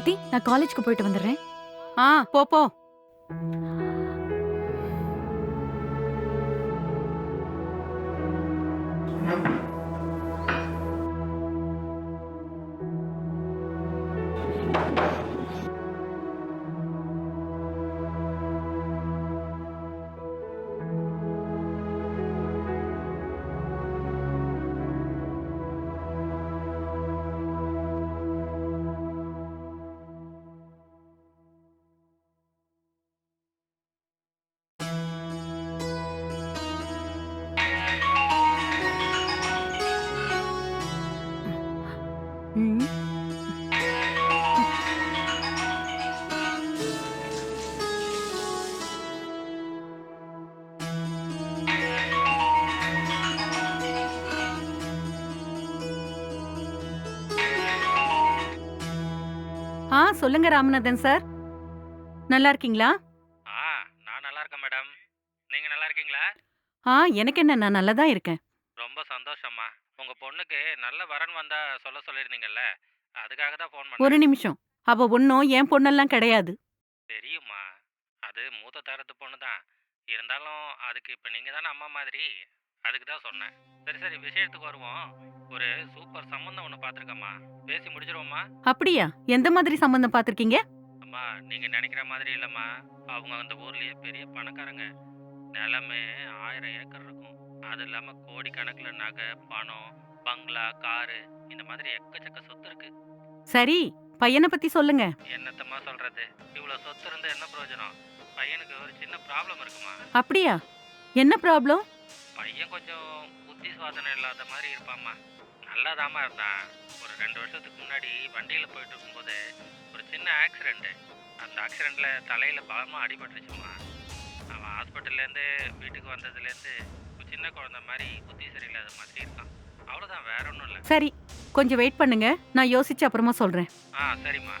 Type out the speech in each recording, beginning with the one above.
சித்தி நான் காலேஜ்க்கு போயிட்டு வந்துடுறேன். ஆ போ போ. சொல்லுங்க ராமநாதன் சார். நல்லா இருக்கீங்களா? ஆ நான் நல்லா இருக்கேன் மேடம். நீங்க நல்லா இருக்கீங்களா? ஆ எனக்கு என்ன நான் நல்லா தான் இருக்கேன். ரொம்ப சந்தோஷம்மா. உங்க பொண்ணுக்கு நல்ல வரன் வந்தா சொல்ல சொல்லியிருந்தீங்கல்ல அதுக்காக தான் ஃபோன் பண்ணேன். ஒரு நிமிஷம். அவ ஒன்றும் என் பொண்ணெல்லாம் கிடையாது. தெரியுமா? அது மூத்த தரத்து பொண்ணு தான் இருந்தாலும் அதுக்கு இப்போ நீங்க தானே அம்மா மாதிரி. அதுக்கு தான் சொன்னேன். சரி சரி விஷயத்துக்கு வருவோம். ஒரு சூப்பர் சம்மந்தம் ஒன்று பார்த்துருக்கம்மா. பேசி முடிச்சிருவோம்மா. அப்படியா? எந்த மாதிரி சம்பந்தம் பார்த்துருக்கீங்க? அம்மா நீங்க நினைக்கிற மாதிரி இல்லம்மா. அவங்க அந்த ஊர்லயே பெரிய பணக்காரங்க. நிலமே ஆயிரம் ஏக்கர் இருக்கும். அது இல்லாம கோடிக்கணக்கில் நகை பணம் பங்களா காரு இந்த மாதிரி எக்கச்சக்க சொத்து இருக்கு. சரி பையனை பத்தி சொல்லுங்க. என்னத்தம்மா சொல்றது? இவ்வளவு சொத்து இருந்து என்ன பிரயோஜனம்? பையனுக்கு ஒரு சின்ன ப்ராப்ளம் இருக்குமா? அப்படியா? என்ன ப்ராப்ளம் பையன் கொஞ்சம் புத்தி சுவாதனை இல்லாத மாதிரி இருப்பாம்மா. நல்லாதாம்மா இருந்தான் ஒரு ரெண்டு வருஷத்துக்கு முன்னாடி வண்டியில போயிட்டு இருக்கும்போது ஒரு சின்ன ஆக்சிடென்ட் அந்த ஆக்சிடென்ட்ல தலையில பலமா அடிபட்டுருச்சுமா அவன் ஹாஸ்பிட்டல்ல இருந்து வீட்டுக்கு வந்ததுல இருந்து ஒரு சின்ன குழந்தை மாதிரி புத்தி சரியில்லாத மாதிரி இருக்கான். அவ்வளவுதான் வேற ஒன்றும் இல்லை. சரி கொஞ்சம் வெயிட் பண்ணுங்க. நான் யோசிச்சு அப்புறமா சொல்றேன். ஆ சரிம்மா.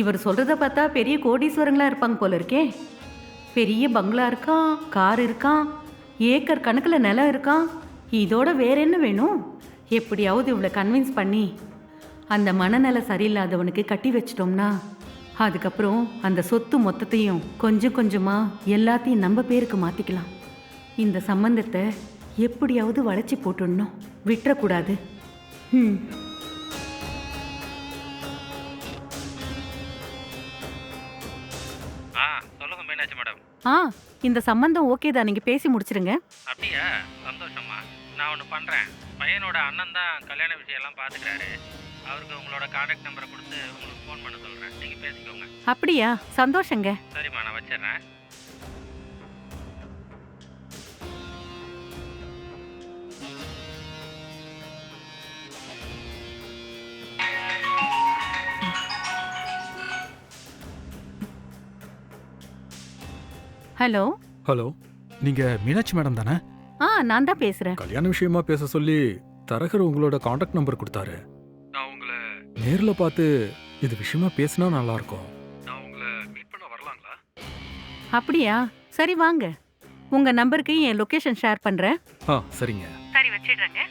இவர் சொல்றத பார்த்தா பெரிய கோடீஸ்வரங்களா இருப்பாங்க போல இருக்கே. பெரிய பங்களா இருக்கான் கார் இருக்கான் ஏக்கர் கணக்கில் நிலம் இருக்கான் இதோட வேற என்ன வேணும்? எப்படியாவது இவளை கன்வின்ஸ் பண்ணி அந்த மனநல சரியில்லாதவனுக்கு கட்டி வச்சிட்டோம்னா அதுக்கப்புறம் அந்த சொத்து மொத்தத்தையும் கொஞ்சம் கொஞ்சமாக எல்லாத்தையும் நம்ம பேருக்கு மாற்றிக்கலாம் இந்த சம்பந்தத்தை எப்படியாவது வளைச்சி போட்டுடணும். விட்டுறக்கூடாது. ம் ஆ இந்த சம்பந்தம் ஓகே தான். நீங்க பேசி முடிச்சிருங்க. அப்படியா? சந்தோஷம்மா. நான் ஒன்று பண்ணுறேன் பையனோட அண்ணன் தான் கல்யாண விஷயம்லாம் பார்த்துக்கிறாரு அவருக்கு உங்களோட கான்டாக்ட் நம்பரை கொடுத்து உங்களுக்கு ஃபோன் பண்ண சொல்கிறேன் நீங்கள் பேசிக்கோங்க. அப்படியா? சந்தோஷங்க. சரிம்மா நான் வச்சிடுறேன். ஹலோ. ஹலோ நீங்க மீனாட்சி மேடம் தானே? ஆ நான் தான் பேசுறேன். கல்யாண விஷயமா பேச சொல்லி தரகர் உங்களோட காண்டாக்ட் நம்பர் கொடுத்தாரு. நான் உங்களை நேர்ல பார்த்து இது விஷயமா பேசினா நல்லா இருக்கும் நான் உங்களை மீட் பண்ண வரலாங்களா? அப்படியா? சரி வாங்க. உங்க நம்பருக்கு என் லொகேஷன் ஷேர் பண்றேன். ஆ சரிங்க. சரி வச்சிடுறேங்க.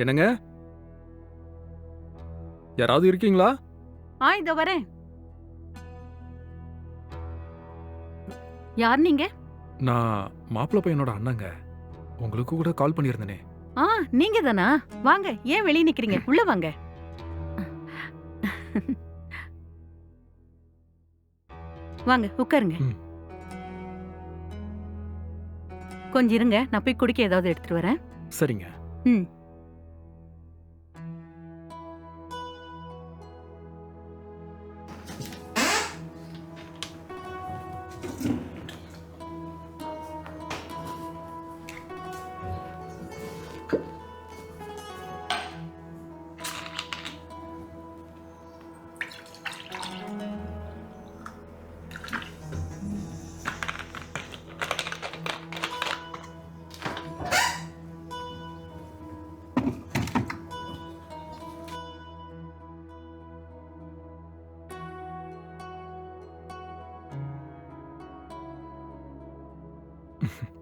என்னங்க? யாராவது இருக்கீங்களா? ஆ இதோ வரேன். யார் நீங்க? நான் மாப்பிள்ளை பையனோட அண்ணங்க. உங்களுக்கு கூட கால் பண்ணியிருந்தேனே. ஆ நீங்க தானா வாங்க ஏன் வெளியே நிக்கிறீங்க? உள்ள வாங்க. வாங்க உட்காருங்க. ம். கொஞ்சம் இருங்க நான் போய் குடிக்க ஏதாவது எடுத்துட்டு வரேன். சரிங்க. ம்.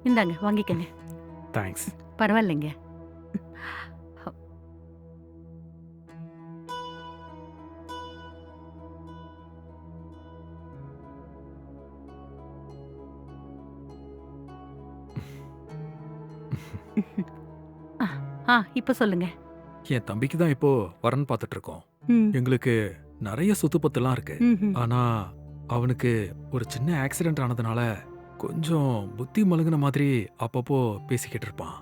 இந்தாங்க வாங்கிக்கங்க. தேங்க்ஸ் பரவாயில்லைங்க. ஆ இப்போ சொல்லுங்க. என் தம்பிக்கு தான் இப்போ வரன் பார்த்துட்டு இருக்கோம் ம், எங்களுக்கு நிறைய சொத்து பத்துலாம் இருக்கு. ஆனா அவனுக்கு ஒரு சின்ன ஆக்சிடென்ட் ஆனதுனால கொஞ்சம் புத்தி மழுங்கின மாதிரி அப்பப்போ பேசிக்கிட்டு இருப்பான்.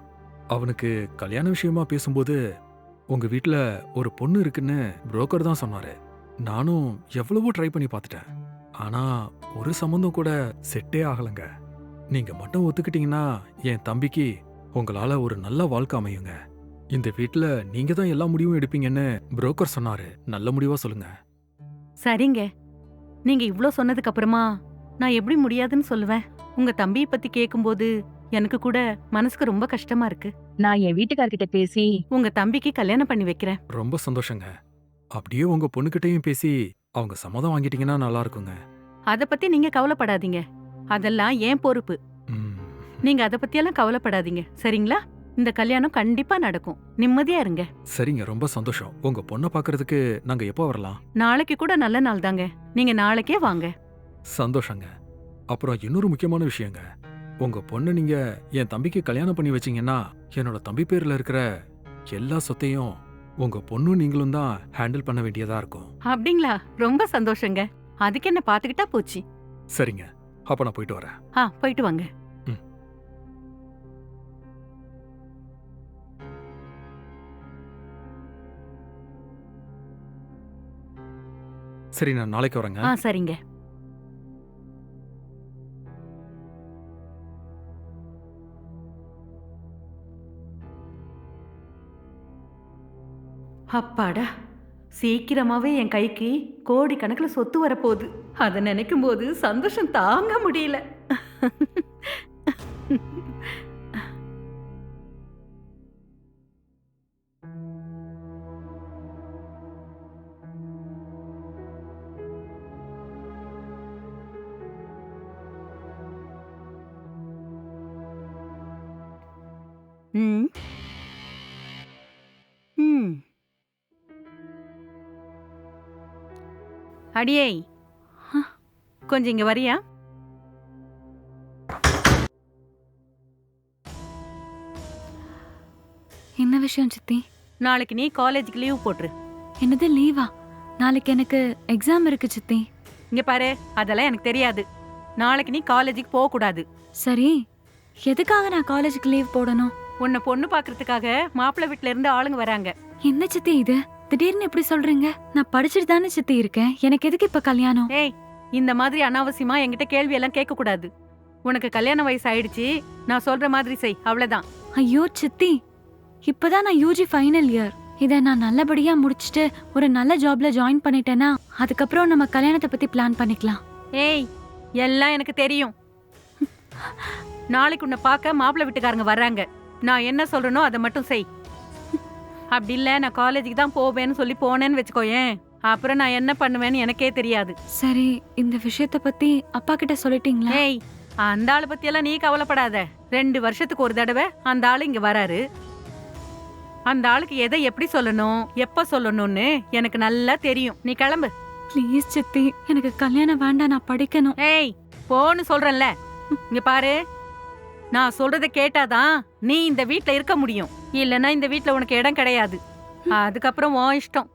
அவனுக்கு கல்யாண விஷயமா பேசும்போது உங்க வீட்ல ஒரு பொண்ணு இருக்குன்னு புரோக்கர் தான் சொன்னாரு. நானும் எவ்வளவோ ட்ரை பண்ணி பார்த்துட்டேன். ஆனா ஒரு சம்மந்தம் கூட செட்டே ஆகலைங்க. நீங்க மட்டும் ஒத்துக்கிட்டீங்கன்னா என் தம்பிக்கு உங்களால ஒரு நல்ல வாழ்க்கை அமையுங்க. இந்த வீட்ல நீங்க தான் எல்லா முடிவும் எடுப்பீங்கன்னு புரோக்கர் சொன்னாரு. நல்ல முடிவா சொல்லுங்க. சரிங்க. நீங்க இவ்ளோ சொன்னதுக்கு அப்புறமா நான் எப்படி முடியாதுன்னு சொல்லுவேன்? உங்க தம்பியை பத்தி கேட்கும்போது எனக்கு கூட மனசுக்கு ரொம்ப கஷ்டமா இருக்கு. நான் என் வீட்டுக்கார்கிட்ட பேசி உங்க தம்பிக்கு கல்யாணம் பண்ணி வைக்கிறேன். ரொம்ப சந்தோஷங்க. அப்படியே உங்க பொண்ணுகிட்டயும் பேசி அவங்க சம்மதம் வாங்கிட்டீங்கன்னா நல்லா இருக்குங்க. அத பத்தி நீங்க கவலைப்படாதீங்க. அதெல்லாம் ஏன் பொறுப்பு. ம். நீங்க அத பத்தியெல்லாம் கவலைப்படாதீங்க. சரிங்களா? இந்த கல்யாணம் கண்டிப்பா நடக்கும். நிம்மதியா இருங்க. சரிங்க ரொம்ப சந்தோஷம். உங்க பொண்ணை பார்க்கறதுக்கு நாங்க எப்போ வரலாம்? நாளைக்கு கூட நல்ல நாள் தாங்க. நீங்க நாளைக்கே வாங்க. சந்தோஷங்க. அப்புறம் இன்னொரு முக்கியமான விஷயங்க. உங்க பொண்ணை நீங்க என் தம்பிக்கு கல்யாணம் பண்ணி வச்சீங்கன்னா என்னோட தம்பி பேர்ல இருக்கிற எல்லா சொத்தையும் உங்க பொண்ணும் நீங்களும் தான் ஹேண்டில் பண்ண வேண்டியதா இருக்கும். அப்படிங்களா? ரொம்ப சந்தோஷங்க. அதுக்கு என்ன பாத்துக்கிட்டா போச்சு. சரிங்க. அப்ப நான் போயிட்டு வரேன். ஆ போயிட்டு வாங்க. சரி நான் நாளைக்கு வரேங்க. ஆ சரிங்க. அப்பாடா சீக்கிரமாவே என் கைக்கு கோடி கணக்குல சொத்து வரப்போகுது. அதை நினைக்கும் போது சந்தோஷம் தாங்க முடியல. அடியே. கொஞ்சம் இங்க வரியா? என்ன விஷயம் சித்தி? நாளைக்கு நீ காலேஜுக்கு லீவ் போட்டுரு. என்னது லீவா நாளைக்கு எனக்கு எக்ஸாம் இருக்கு சித்தி. இங்க பாரு அதெல்லாம் எனக்கு தெரியாது. நாளைக்கு நீ காலேஜுக்கு போக கூடாது. சரி. எதுக்காக நான் காலேஜுக்கு லீவ் போடணும்? உன்னை பொண்ணு பாக்குறதுக்காக மாப்பிள்ளை வீட்ல இருந்து ஆளுங்க வராங்க. என்ன சித்தி இது? திடீர்னு எப்படி சொல்றீங்க? நான் படிச்சுட்டு தானே சித்தி இருக்கேன். எனக்கு எதுக்கு இப்ப கல்யாணம்? ஏய் இந்த மாதிரி அனாவசியமா என்கிட்ட கேள்வி எல்லாம் கேட்க கூடாது உனக்கு கல்யாண வயசு ஆயிடுச்சு நான் சொல்ற மாதிரி செய். அவ்வளவுதான். ஐயோ சித்தி. இப்பதான் நான் யூஜி ஃபைனல் இயர் இதை நான் நல்லபடியா முடிச்சுட்டு ஒரு நல்ல ஜாப்ல ஜாயின் பண்ணிட்டேன்னா அதுக்கப்புறம் நம்ம கல்யாணத்தை பத்தி பிளான் பண்ணிக்கலாம். ஏய் எல்லாம் எனக்கு தெரியும். நாளைக்கு உன்னை பார்க்க மாப்பிள்ளை வீட்டுக்காரங்க வர்றாங்க. நான் என்ன சொல்றேனோ அதை மட்டும் செய். அப்படி இல்ல நான் காலேஜுக்கு தான் போவேன்னு சொல்லி போனேன்னு வச்சுக்கோயேன் அப்புறம் நான் என்ன பண்ணுவேன்னு எனக்கே தெரியாது. சரி இந்த விஷயத்த பத்தி அப்பா கிட்ட சொல்லிட்டீங்களா? ஏய் அந்த ஆளை பத்தியெல்லாம் நீ கவலைப்படாத. ரெண்டு வருஷத்துக்கு ஒரு தடவை அந்த ஆளு இங்க வராரு. அந்த ஆளுக்கு எதை எப்படி சொல்லணும் எப்ப சொல்லணும்னு எனக்கு நல்லா தெரியும். நீ கிளம்பு. ப்ளீஸ் சித்தி எனக்கு கல்யாணம் வேண்டாம் நான் படிக்கணும். ஏய் போன்னு சொல்றேன்ல. இங்க பாரு. நான் சொல்றத கேட்டாதான் நீ இந்த வீட்ல இருக்க முடியும். இல்லனா இந்த வீட்ல உனக்கு இடம் கிடையாது. அதுக்கப்புறம் உன் இஷ்டம்.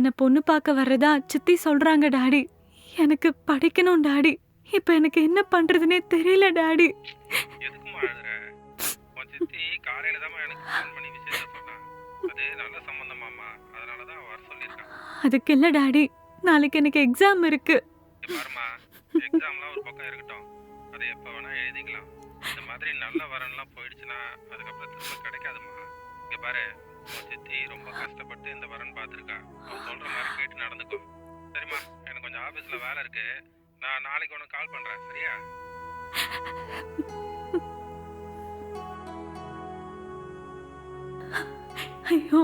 என்ன பொண்ணு பார்க்க வர்றதா சித்தி சொல்றாங்க டாடி. எனக்கு படிக்கணும் டாடி. இப்ப எனக்கு என்ன பண்றதுனே தெரியல டாடி. அதுக்கு இல்ல டாடி. நாளைக்கு எனக்கு எக்ஸாம் இருக்கு. எக்ஸாம்லாம் ஒரு பக்கம் இருக்கட்டும். அதை எப்போ வேணா எழுதிக்கலாம். இந்த மாதிரி நல்ல வரன்லாம் போயிடுச்சுன்னா அதுக்கப்புறம் திரும்ப கிடைக்காதுமா இங்க பாரு உன் சித்தி ரொம்ப கஷ்டப்பட்டு இந்த வரன் பார்த்துருக்கா. அவன் சொல்ற மாதிரி கேட்டு நடந்துக்கும் சரிம்மா எனக்கு கொஞ்சம் ஆஃபீஸில் வேலை இருக்கு. நான் நாளைக்கு உனக்கு கால் பண்ணுறேன் சரியா? ஐயோ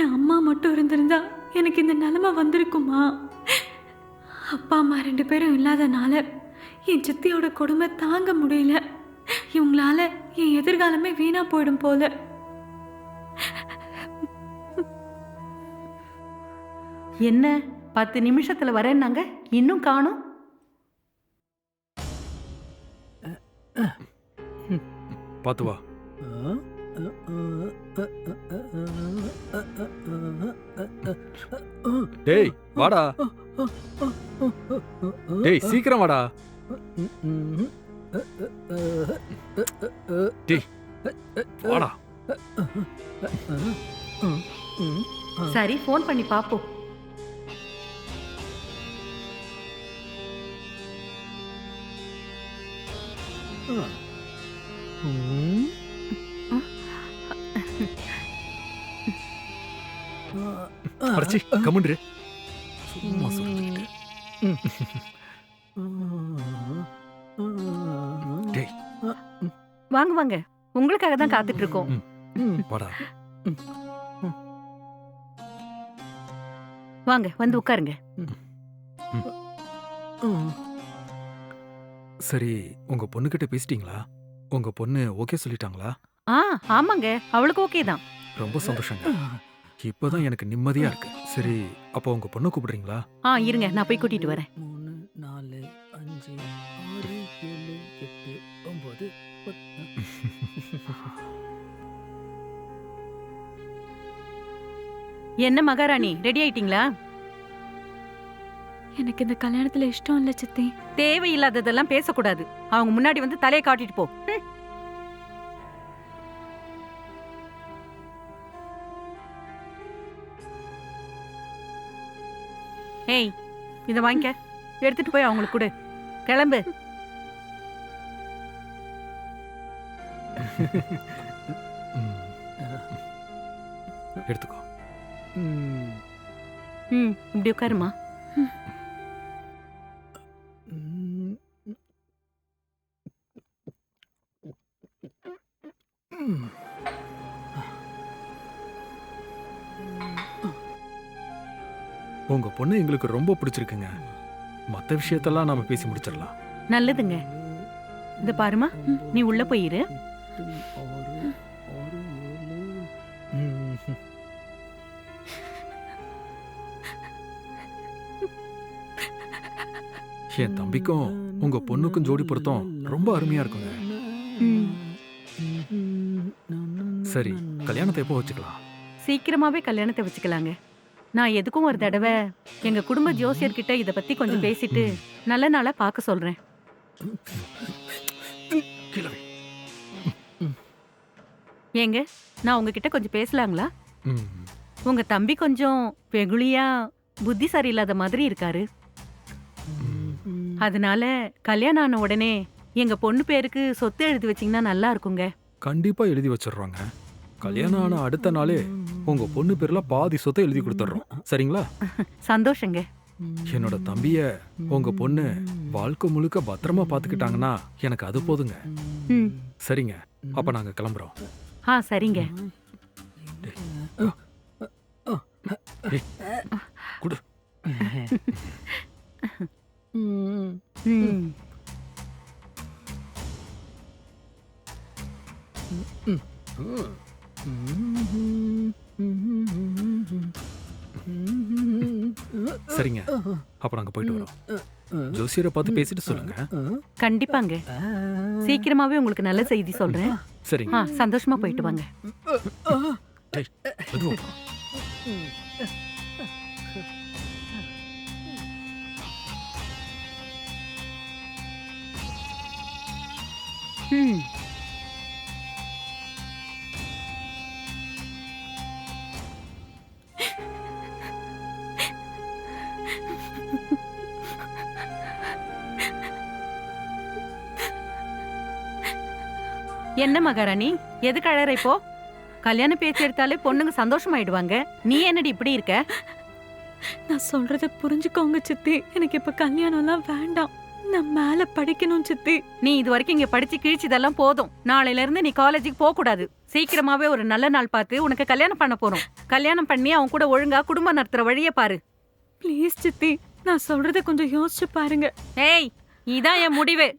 என் அம்மா மட்டும் இருந்திருந்தா எனக்கு இந்த நிலமை வந்திருக்குமா? அப்பா அம்மா ரெண்டு பேரும் இல்லாதனால என் சித்தியோட கொடுமை தாங்க முடியல. இவங்களால என் எதிர்காலமே வீணா போயிடும் போல. என்ன பத்து நிமிஷத்துல வரேன்னாங்க? இன்னும் காணும்? பார்த்து வா. டேய் வாடா. டேய் சீக்கிரம் வாடா. டேய் வாடா. சரி ஃபோன் பண்ணி பாப்போம். அடச்சி கம்முன்று சும்மா சொல்லிட்டு டேய். வாங்க வாங்க. உங்களுக்காக தான் காத்துட்டு இருக்கோம். வாடா. வாங்க வந்து உட்காருங்க. சரி உங்க பொண்ணுகிட்ட பேசிட்டீங்களா? உங்க பொண்ணு ஓகே சொல்லிட்டாங்களா? ஆ ஆமாங்க. அவளுக்கு ஓகே தான். ரொம்ப சந்தோஷங்க. இப்பதான் எனக்கு நிம்மதியா இருக்கு. சரி அப்போ உங்க பொண்ணை கூப்பிடுறீங்களா? ஆ இருங்க. நான் போய் கூட்டிட்டு வரேன். மூணு நாலு அஞ்சு ஆறு ஏழு எட்டு ஒன்பது என்ன மகாராணி? ரெடி ஆயிட்டீங்களா? எனக்கு இந்த கல்யாணத்துல இஷ்டம் இல்ல சித்தி. தேவையில்லாததெல்லாம் பேசக்கூடாது. அவங்க முன்னாடி வந்து தலையை காட்டிட்டு போ. ம். ஏய் இதை வாங்கிக்க. எடுத்துட்டு போய் அவங்களுக்கு கொடு. கிளம்பு. எடுத்துக்கோ. ம், ம் இப்படி உட்காருமா. பொண்ணு எங்களுக்கு ரொம்ப பிடிச்சிருக்குங்க. மத்த விஷயத்தெல்லாம் நாம பேசி முடிச்சிடலாம். நல்லதுங்க. இந்த பாருமா நீ உள்ள போயிரு. என் தம்பிக்கும் உங்க பொண்ணுக்கும் ஜோடி பொருத்தம் ரொம்ப அருமையா இருக்குங்க. சரி கல்யாணத்தை எப்போ வச்சுக்கலாம்? சீக்கிரமாவே கல்யாணத்தை வச்சுக்கலாங்க. நான் எதுக்கும் ஒரு தடவை எங்க குடும்ப ஜோசியர்கிட்ட இத பத்தி கொஞ்சம் பேசிட்டு நல்ல நாளா பார்க்க சொல்றேன். ஏங்க நான் உங்ககிட்ட கொஞ்சம் பேசலாங்களா? ம். உங்க தம்பி கொஞ்சம் வெகுளியா புத்தி சரியில்லாத மாதிரி இருக்காரு. அதனால கல்யாணம் ஆன உடனே எங்க பொண்ணு பேருக்கு சொத்து எழுதி வச்சீங்கன்னா நல்லா இருக்குங்க. கண்டிப்பா எழுதி வச்சிடுறோங்க. கல்யாணம் ஆன அடுத்த நாளே உங்க பொண்ணு பேர்ல பாதி சொத்தை எழுதி கொடுத்துட்றோம். சரிங்களா? சந்தோஷங்க. என்னோட தம்பிய உங்க பொண்ணு வாழ்க்கை முழுக்க பத்திரமா பாத்துக்கிட்டாங்கன்னா எனக்கு அது போதுங்க. சரிங்க. அப்ப நாங்க கிளம்புறோம். ஆ சரிங்க. குடு. ம். சரிங்க. அப்ப நாங்க போயிட்டு வரோம். ஜோசியரை பார்த்து பேசிட்டு சொல்லுங்க. கண்டிப்பாங்க. சீக்கிரமாவே உங்களுக்கு நல்ல செய்தி சொல்றேன். சரிங்க. ஆ சந்தோஷமா போயிட்டு வாங்க. டேய், மெதுவா போ. ம். என்ன மகாராணி? எதுக்கு அழற இப்போ? கல்யாண பேச்சு எடுத்தாலே பொண்ணுங்க சந்தோஷமாயிடுவாங்க. நீ என்னடி இப்படி இருக்க? நான் சொல்றத புரிஞ்சுக்கோங்க சித்தி. எனக்கு இப்ப கல்யாணம்லாம் வேண்டாம். நான் மேல படிக்கணும் சித்தி. நீ இது வரைக்கும் இங்க படிச்சு கிழிச்சதெல்லாம் போதும். நாளையில இருந்து நீ காலேஜுக்கு போக கூடாது சீக்கிரமாவே ஒரு நல்ல நாள் பார்த்து உனக்கு கல்யாணம் பண்ண போறோம். கல்யாணம் பண்ணி அவன் கூட ஒழுங்கா குடும்பம் நடத்துற வழியை பாரு. ப்ளீஸ் சித்தி நான் சொல்றத கொஞ்சம் யோசிச்சு பாருங்க. ஏய் இதான் என் முடிவு.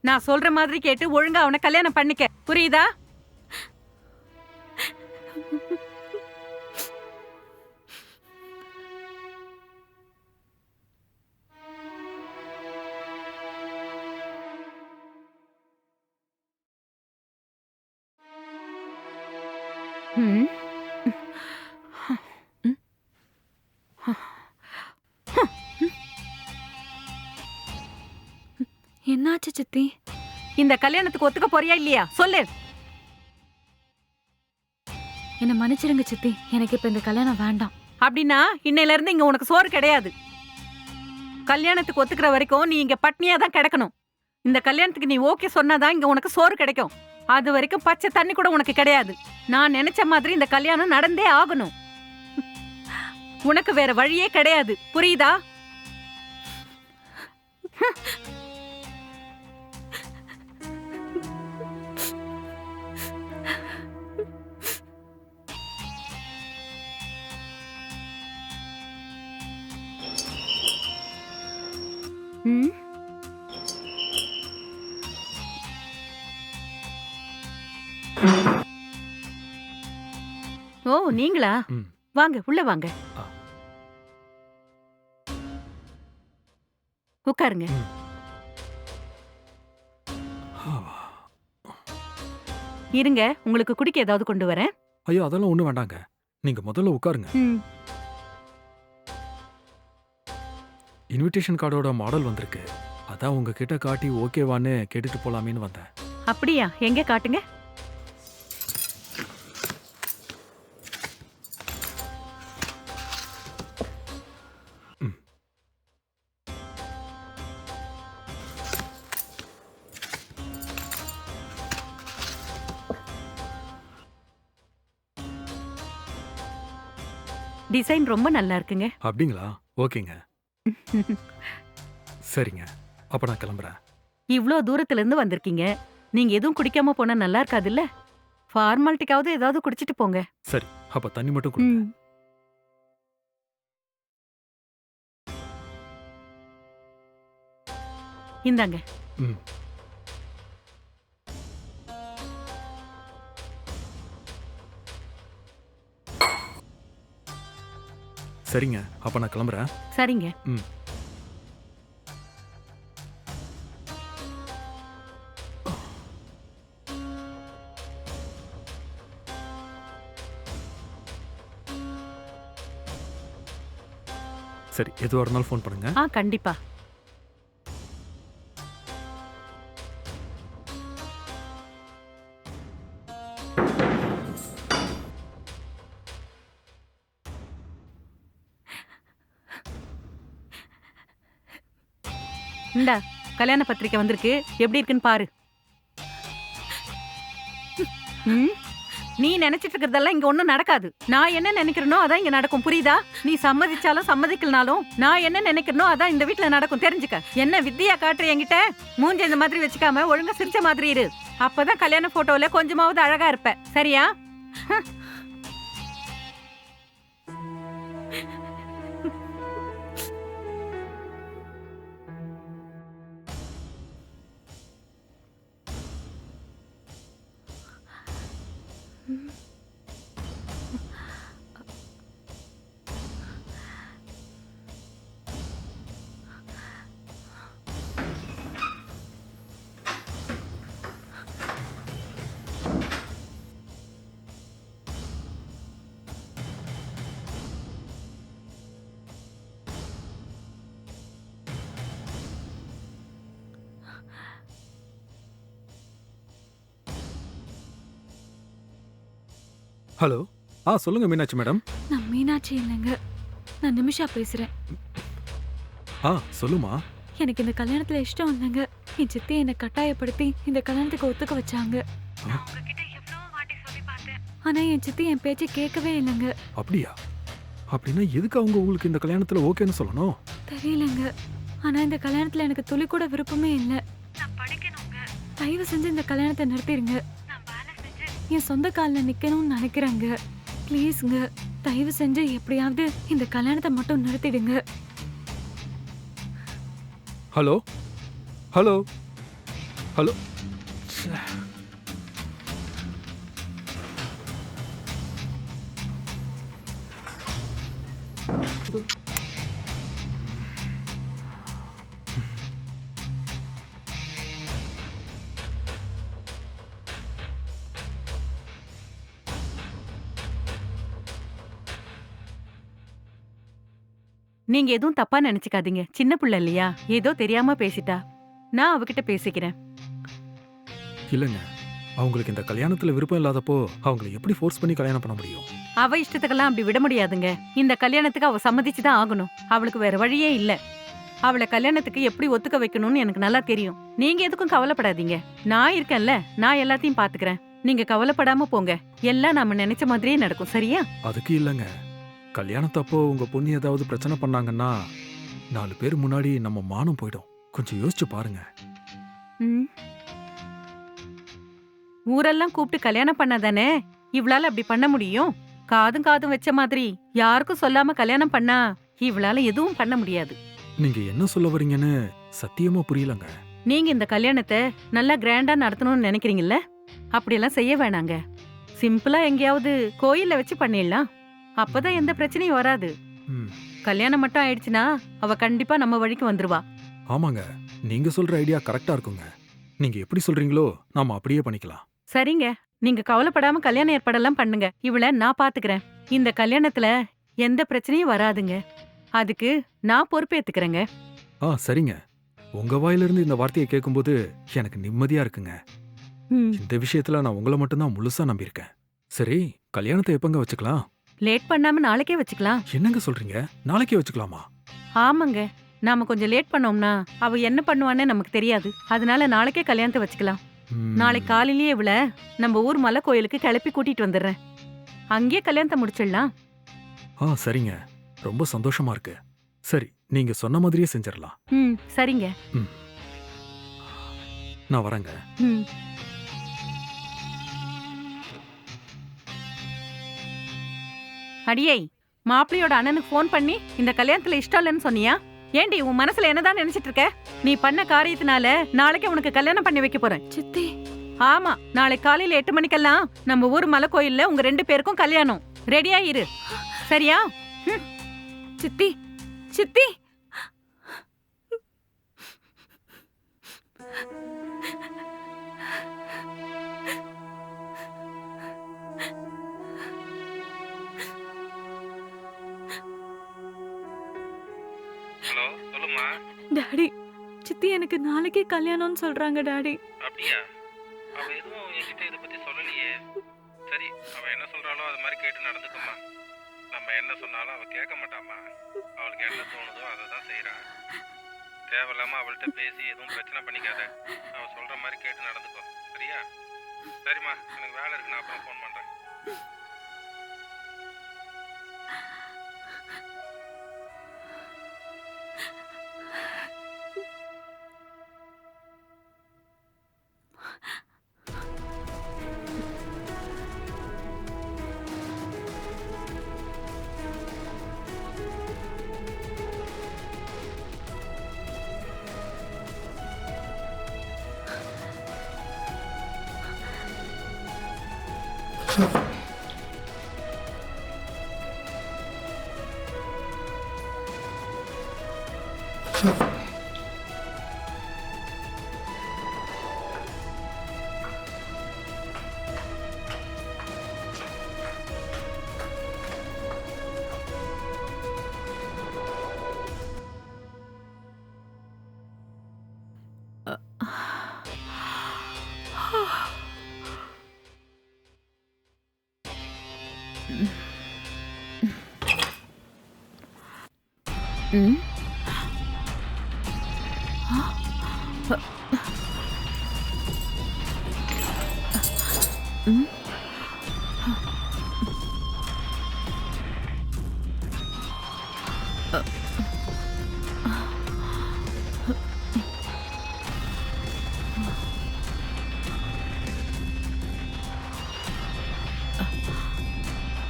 நான் சொல்ற மாதிரி கேட்டு ஒழுங்கா அவனை கல்யாணம் பண்ணிக்க. புரியுதா? என்னாச்சு சித்தி? இந்த கல்யாணத்துக்கு ஒத்துக்க போறியா இல்லையா? சொல்லு. என்னை மன்னிச்சிடுங்க சித்தி. எனக்கு இப்ப இந்த கல்யாணம் வேண்டாம். அப்படின்னா இன்னையில இருந்து இங்க உனக்கு சோறு கிடையாது. கல்யாணத்துக்கு ஒத்துக்கிற வரைக்கும் நீ இங்க பட்னியா தான் கிடக்கணும். இந்த கல்யாணத்துக்கு நீ ஓகே சொன்னாதான் இங்க உனக்கு சோறு கிடைக்கும். அது வரைக்கும் பச்சை தண்ணி கூட உனக்கு கிடையாது. நான் நினைச்ச மாதிரி இந்த கல்யாணம் நடந்தே ஆகணும். உனக்கு வேற வழியே கிடையாது. புரியுதா? ம். ஓ நீங்களா. வாங்க உள்ள வாங்க. உட்காருங்க. இருங்க உங்களுக்கு குடிக்க ஏதாவது கொண்டு வரேன். ஐயோ அதெல்லாம் ஒன்றும் வேண்டாங்க. நீங்க முதல்ல உட்காருங்க. இன்விடேஷன் கார்டோட மாடல் வந்திருக்கு. அதான் உங்ககிட்ட காட்டி ஓகேவான்னு கேட்டுட்டு போலாமேன்னு வந்தேன். அப்படியா? எங்க காட்டுங்க? டிசைன் ரொம்ப நல்லா இருக்குங்க. அப்படிங்களா? ஓகேங்க. சரிங்க அப்ப நான் கிளம்புறேன். இவ்ளோ தூரத்துல இருந்து வந்திருக்கீங்க. நீங்க எதுவும் குடிக்காம போனா நல்லா இருக்காதுல்ல? ஃபார்மாலிட்டிக்காவது ஏதாவது குடிச்சிட்டு போங்க. சரி அப்ப தண்ணி மட்டும் கொடுங்க. ம். இந்தாங்க. ம். சரிங்க அப்ப நான் கிளம்புறேன். சரிங்க. ம். சரி எதுவாக இருந்தாலும் ஃபோன் பண்ணுங்க. ஆ கண்டிப்பா. கல்யாண பத்திரிக்கை வந்திருக்கு. எப்படி இருக்குன்னு பாரு. ம்? நீ நினைச்சிட்டு இருக்கிறதெல்லாம் இங்க ஒண்ணும் நடக்காது. நான் என்ன நினைக்கிறேனோ அதான் இங்க நடக்கும். புரியுதா? நீ சம்மதிச்சாலும் சம்மதிக்கலனாலும் நான் என்ன நினைக்கிறனோ அதான் இந்த வீட்டுல நடக்கும். தெரிஞ்சுக்க. என்ன வித்தியா காட்டுற என்கிட்ட? மூஞ்ச இந்த மாதிரி வச்சுக்காம ஒழுங்கா சிரிச்ச மாதிரி இரு. அப்பதான் கல்யாண போட்டோல கொஞ்சமாவது அழகா இருப்ப. சரியா? ஆ சொல்லுங்க மீனாட்சி மேடம். நான் மீனாட்சி இல்லைங்க. நான் நிமிஷா பேசுறேன். ஆ சொல்லுமா. எனக்கு இந்த கல்யாணத்துல இஷ்டம் இல்லைங்க. என் சித்தி என்னை கட்டாயப்படுத்தி இந்த கல்யாணத்துக்கு ஒத்துக்க வச்சாங்க. உங்ககிட்ட எவ்வளவு வாட்டி சொல்லி பார்த்தேன். ஆனா என் சித்தி என் பேச்சை கேட்கவே இல்லைங்க. அப்படியா? அப்படின்னா எதுக்கு அவங்க உங்களுக்கு இந்த கல்யாணத்துல ஓகேன்னு சொல்லணும்? தெரியலங்க. ஆனா இந்த கல்யாணத்துல எனக்கு துளி கூட விருப்பமே இல்லை. தயவு செஞ்சு இந்த கல்யாணத்தை நிறுத்திடுங்க என் சொந்த காலில் நிக்கணும்னு நினைக்கிறேங்க. ப்ளீஸ்ங்க. தயவு செஞ்சு எப்படியாவது இந்த கல்யாணத்தை மட்டும் நிறுத்திடுங்க. ஹலோ? ஹலோ? ஹலோ? நீங்க எதுவும் தப்பா நினைச்சுக்காதீங்க. சின்ன புள்ள இல்லையா? ஏதோ தெரியாம பேசிட்டா. நான் அவகிட்ட பேசிக்கிறேன். இல்லைங்க. அவங்களுக்கு இந்த கல்யாணத்துல விருப்பம் இல்லாதப்போ அவங்களை எப்படி ஃபோர்ஸ் பண்ணி கல்யாணம் பண்ண முடியும்? அவ இஷ்டத்துக்கெல்லாம் அப்படி விட முடியாதுங்க. இந்த கல்யாணத்துக்கு அவ சம்மதிச்சு தான் ஆகணும். அவளுக்கு வேற வழியே இல்ல. அவளை கல்யாணத்துக்கு எப்படி ஒத்துக்க வைக்கணும்னு எனக்கு நல்லா தெரியும். நீங்க எதுக்கும் கவலைப்படாதீங்க. நான் இருக்கேன்ல. நான் எல்லாத்தையும் பாத்துக்கிறேன். நீங்க கவலைப்படாம போங்க. எல்லாம் நாம நினைச்ச மாதிரியே நடக்கும். சரியா? அதுக்கு இல்லைங்க. கல்யாணத்தப்போ உங்க பொண்ணு ஏதாவது பிரச்சனை பண்ணாங்கன்னா நாலு பேர் முன்னாடி நம்ம மானம் போயிடும். கொஞ்சம் யோசிச்சு பாருங்க. ம். ஊரெல்லாம் கூப்பிட்டு கல்யாணம் பண்ணாதானே இவளால அப்படி பண்ண முடியும்? காதும் காதும் வச்ச மாதிரி யாருக்கும் சொல்லாம கல்யாணம் பண்ணா இவளால எதுவும் பண்ண முடியாது. நீங்க என்ன சொல்ல வரீங்கன்னு சத்தியமா புரியலங்க. நீங்க இந்த கல்யாணத்தை நல்லா கிராண்டா நடத்தணும்னு நினைக்கிறீங்கல்ல? அப்படியெல்லாம் செய்ய வேணாங்க. சிம்பிளா எங்கேயாவது கோயில்ல வச்சு பண்ணிடலாம். அப்பதான் எந்த பிரச்சனையும் வராது. ம், கல்யாணம் மட்டும் ஆயிடுச்சுன்னா அவ கண்டிப்பா நம்ம வழிக்கு வந்துருவா. ஆமாங்க. நீங்க சொல்ற ஐடியா கரெக்டா இருக்குங்க. நீங்க எப்படி சொல்றீங்களோ நாம அப்படியே பண்ணிக்கலாம். சரிங்க. நீங்க கவலைப்படாம கல்யாண ஏற்பாடெல்லாம் பண்ணுங்க. இவள நான் பாத்துக்கிறேன். இந்த கல்யாணத்துல எந்த பிரச்சனையும் வராதுங்க. அதுக்கு நான் பொறுப்பேத்துக்கிறேங்க. ஆ சரிங்க. உங்க வாயிலிருந்து இந்த வார்த்தையை கேட்கும்போது எனக்கு நிம்மதியா இருக்குங்க. ம், இந்த விஷயத்துல நான் உங்களை மட்டும்தான் முழுசா நம்பியிருக்கேன். சரி கல்யாணத்தை எப்பங்க வச்சுக்கலாம்? லேட் பண்ணாம நாளைக்கே வச்சுக்கலாம். என்னங்க சொல்றீங்க? நாளைக்கே வச்சுக்கலாமா? ஆமாங்க. நாம கொஞ்சம் லேட் பண்ணோம்னா அவ என்ன பண்ணுவான்னு நமக்கு தெரியாது. அதனால நாளைக்கே கல்யாணத்தை வச்சுக்கலாம். நாளைக்கு காலையிலேயே இவள நம்ம ஊர் மலை கோயிலுக்கு கிளப்பி கூட்டிட்டு வந்துடுறேன். அங்கேயே கல்யாணத்தை முடிச்சிடலாம். ஆ சரிங்க. ரொம்ப சந்தோஷமா இருக்கு. சரி நீங்க சொன்ன மாதிரியே செஞ்சிடலாம். ம் சரிங்க. நான் வரேங்க. ம். அடியை மாப்பிள்ளையோட அண்ணனுக்கு ஃபோன் பண்ணி இந்த கல்யாணத்துல இஷ்டம் இல்லைன்னு சொன்னியா? ஏண்டி உன் மனசுல என்னதான் நினைச்சிட்டு இருக்க? நீ பண்ண காரியத்தினால நாளைக்கு உனக்கு கல்யாணம் பண்ணி வைக்க போறேன். சித்தி. ஆமா நாளை காலையில எட்டு மணிக்கெல்லாம் நம்ம ஊர் மலை கோயில்ல உங்க ரெண்டு பேருக்கும் கல்யாணம். ரெடியா இரு. சரியா? சித்தி. சித்தி. டாடி சித்தி எனக்கு நாளைக்கே கல்யாணம்னு சொல்றாங்க டாடி. அப்படியா? அவ எதுவும் என்கிட்ட இதை பத்தி சொல்லலையே. சரி அவ என்ன சொல்றாளோ அது மாதிரி கேட்டு நடந்துக்குமா நம்ம என்ன சொன்னாலும் அவ கேட்க மாட்டாமா அவளுக்கு என்ன தோணுதோ அதை தான் செய்றா. தேவையில்லாம அவள்கிட்ட பேசி எதுவும் பிரச்சனை பண்ணிக்காத. அவ சொல்ற மாதிரி கேட்டு நடந்துக்கோ. சரியா? சரிம்மா எனக்கு வேலை இருக்கு. நான் அப்புறம் ஃபோன் பண்றேன். ம்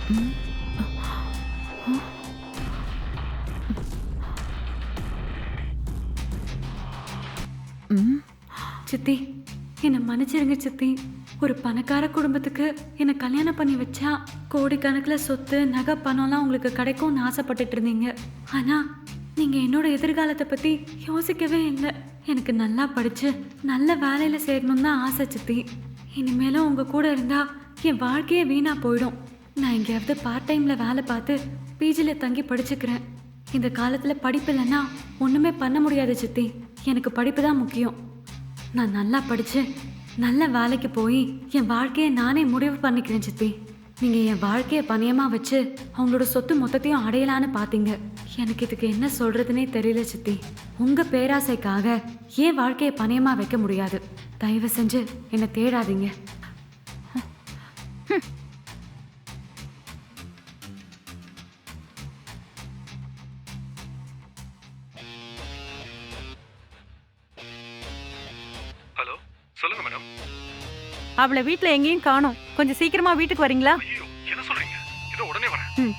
சித்தி என்னை மன்னிச்சிருங்க சித்தி. ஒரு பணக்கார குடும்பத்துக்கு என்னை கல்யாணம் பண்ணி வச்சா கோடிக்கணக்கில் சொத்து நகை பணம்லாம் உங்களுக்கு கிடைக்கும்னு ஆசைப்பட்டுட்டு இருந்தீங்க. ஆனால் நீங்கள் என்னோட எதிர்காலத்தை பற்றி யோசிக்கவே இல்லை. எனக்கு நல்லா படித்து நல்ல வேலையில் சேரணும்னு தான் ஆசை சித்தி. இனிமேலும் உங்கள் கூட இருந்தால் என் வாழ்க்கையே வீணாக போயிடும். நான் எங்கேயாவது பார்ட் டைமில் வேலை பார்த்து பிஜியில் தங்கி படிச்சுக்கிறேன். இந்த காலத்தில் படிப்பு இல்லைன்னா ஒன்றுமே பண்ண முடியாது சித்தி. எனக்கு படிப்பு தான் முக்கியம். நான் நல்லா படித்து நல்ல வேலைக்கு போய் என் வாழ்க்கையை நானே முடிவு பண்ணிக்கிறேன் சித்தி. நீங்கள் என் வாழ்க்கையை பணியமாக வச்சு அவங்களோட சொத்து மொத்தத்தையும் அடையலான்னு பார்த்தீங்க எனக்கு இதுக்கு என்ன சொல்கிறதுனே தெரியல சித்தி. உங்கள் பேராசைக்காக ஏன் வாழ்க்கையை பணியமாக வைக்க முடியாது. தயவு செஞ்சு என்னை தேடாதீங்க. அவளை வீட்டில் எங்கேயும் காணோம். கொஞ்சம் சீக்கிரமா வீட்டுக்கு வரீங்களா? என்ன சொல்றீங்க? இதோ உடனே வரேன். ம்.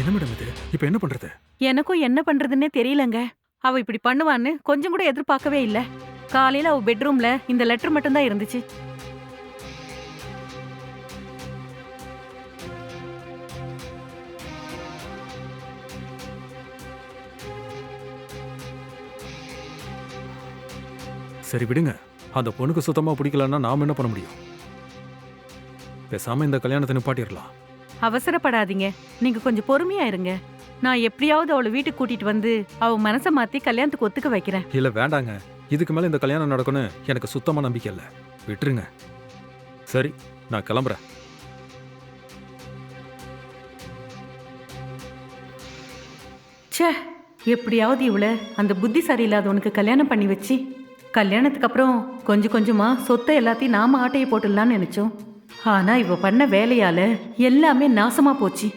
என்ன மேடம் இது? இப்போ என்ன பண்றது? எனக்கும் என்ன பண்றதுன்னே தெரியலங்க. அவ இப்படி பண்ணுவான்னு கொஞ்சம் கூட எதிர்பார்க்கவே இல்ல. காலையில அவ பெட்ரூம்ல இந்த லெட்டர் மட்டும்தான் இருந்துச்சு. சரி விடுங்க. அந்த பொண்ணுக்கு சுத்தமா பிடிக்கலன்னா நாம என்ன பண்ண முடியும்? பேசாம இந்த கல்யாணத்தை நிப்பாட்டிடலாம். அவசரப்படாதீங்க. நீங்க கொஞ்சம் பொறுமையா இருங்க. நான் எப்படியாவது அவளை வீட்டுக்கு கூட்டிட்டு வந்து அவ மனசை மாத்தி கல்யாணத்துக்கு ஒத்துக்க வைக்கிறேன். இல்ல வேண்டாங்க. இதுக்கு மேலே இந்த கல்யாணம் நடக்கும்னு எனக்கு சுத்தமாக நம்பிக்கை இல்லை. விட்டுருங்க. சரி நான் கிளம்புறேன். ச்சே எப்படியாவது இவளை அந்த புத்தி சரியில்லாதவனுக்கு கல்யாணம் பண்ணி வச்சு கல்யாணத்துக்கு அப்புறம் கொஞ்சம் கொஞ்சமாக சொத்தை எல்லாத்தையும் நாம ஆட்டையை போட்டுடலான்னு நினச்சோம். ஆனால் இவ பண்ண வேலையால் எல்லாமே நாசமாக போச்சு.